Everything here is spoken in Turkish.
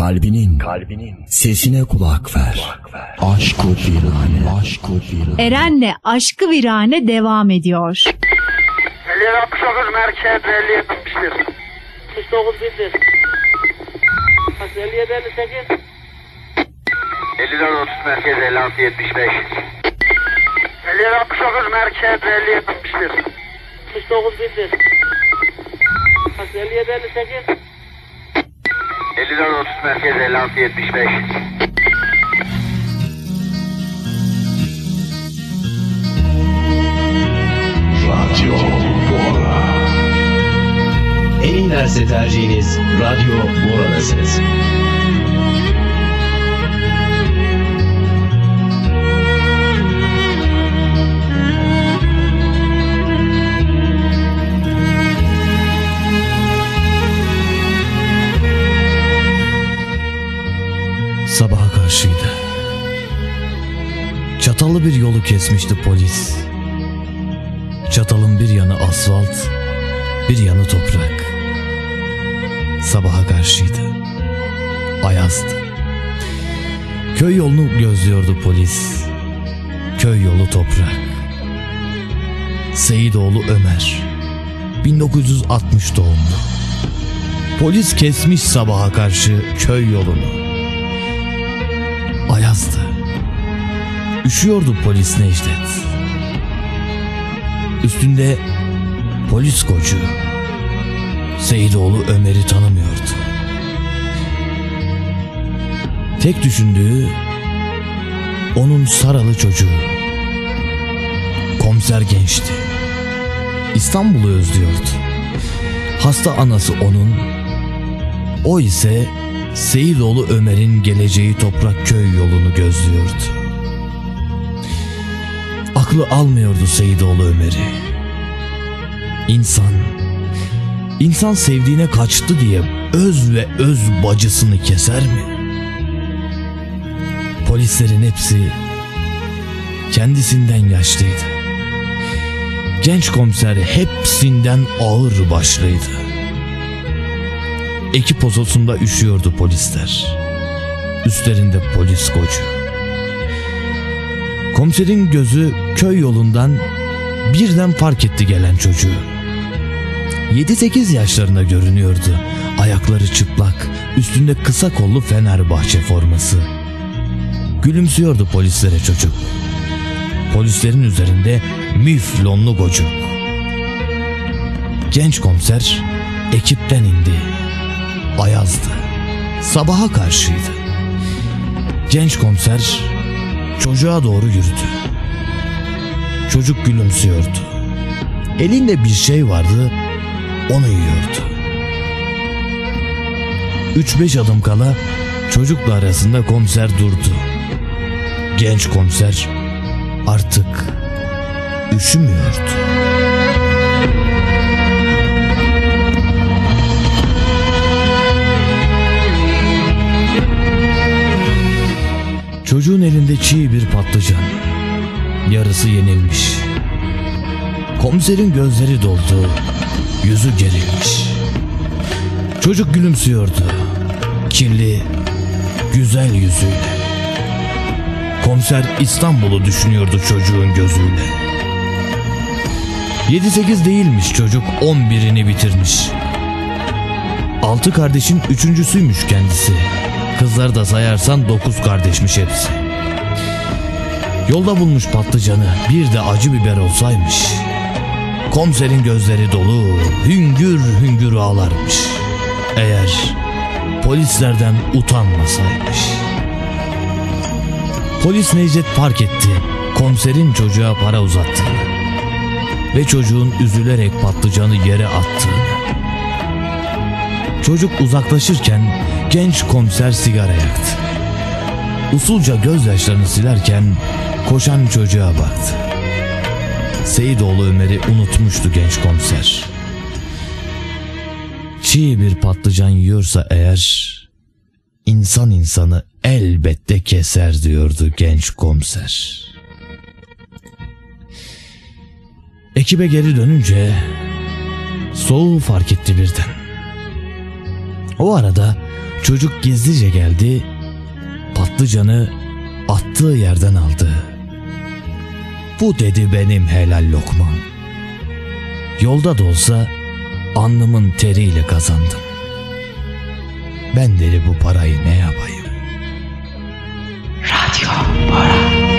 Kalbinin, kalbinin sesine kulak ver. Aşk o virane, aşk virane. Eren'le aşkı virane devam ediyor. 5069 merkez 50 71. 69 bildir. 57 58. 54 30 merkez 56 75. 5069 merkez 50 71. 69 bildir. 57 58. 54 30 merkez 56 75. Radyo Bora. En iyi derse tercihiniz Radyo Bora'dasınız. Karşıydı. Çatallı bir yolu kesmişti polis. Çatalın bir yanı asfalt, bir yanı toprak. Sabaha karşıydı. Ayazdı. Köy yolunu gözlüyordu polis. Köy yolu toprak. Seyidoğlu Ömer. 1960 doğumlu. Polis kesmiş sabaha karşı köy yolunu. Ayazdı. Üşüyordu polis Necdet. Üstünde polis koçu. Seyidoğlu Ömer'i tanımıyordu. Tek düşündüğü onun saralı çocuğu. Komiser gençti. İstanbul'u özlüyordu. Hasta anası onun, o ise Seyidoğlu Ömer'in geleceği toprak köy yolunu gözlüyordu. Aklı almıyordu Seyidoğlu Ömer'i. İnsan, insan sevdiğine kaçtı diye öz ve öz bacısını keser mi? Polislerin hepsi kendisinden yaşlıydı. Genç komiser hepsinden ağır başlıydı. Ekip pozosunda üşüyordu polisler. Üstlerinde polis koçu. Komiserin gözü köy yolundan birden fark etti gelen çocuğu. 7-8 yaşlarında görünüyordu. Ayakları çıplak, üstünde kısa kollu Fenerbahçe forması. Gülümsüyordu polislere çocuk. Polislerin üzerinde müflonlu gocuk. Genç komiser ekipten indi. Ayazdı. Sabaha karşıydı. Genç komiser çocuğa doğru yürüdü. Çocuk gülümsüyordu. Elinde bir şey vardı, onu yiyordu. Üç beş adım kala çocukla arasında komiser durdu. Genç komiser artık üşümüyordu. Çocuğun elinde çiğ bir patlıcan. Yarısı yenilmiş. Komiserin gözleri doldu. Yüzü gerilmiş. Çocuk gülümsüyordu. Kirli, güzel yüzüyle. Komiser İstanbul'u düşünüyordu çocuğun gözüyle. 7-8 değilmiş çocuk 11'ini bitirmiş. Altı kardeşin üçüncüsüymüş kendisi. Kızları da sayarsan dokuz kardeşmiş hepsi. Yolda bulmuş patlıcanı bir de acı biber olsaymış. Komiserin gözleri dolu hüngür hüngür ağlarmış. Eğer polislerden utanmasaymış. Polis Necdet fark etti komiserin çocuğa para uzattığını ve çocuğun üzülerek patlıcanı yere attığını. Çocuk uzaklaşırken genç komiser sigara yaktı. Usulca gözyaşlarını silerken koşan çocuğa baktı. Seyidoğlu Ömer'i unutmuştu genç komiser. Çiğ bir patlıcan yiyorsa eğer insan insanı elbette keser diyordu genç komiser. Ekibe geri dönünce soğuğu fark etti birden. O arada Çocuk gizlice geldi, patlıcanı attığı yerden aldı. Bu dedi benim helal lokmam. Yolda da olsa alnımın teriyle kazandım. Ben dedi bu parayı ne yapayım? Radyo Bora.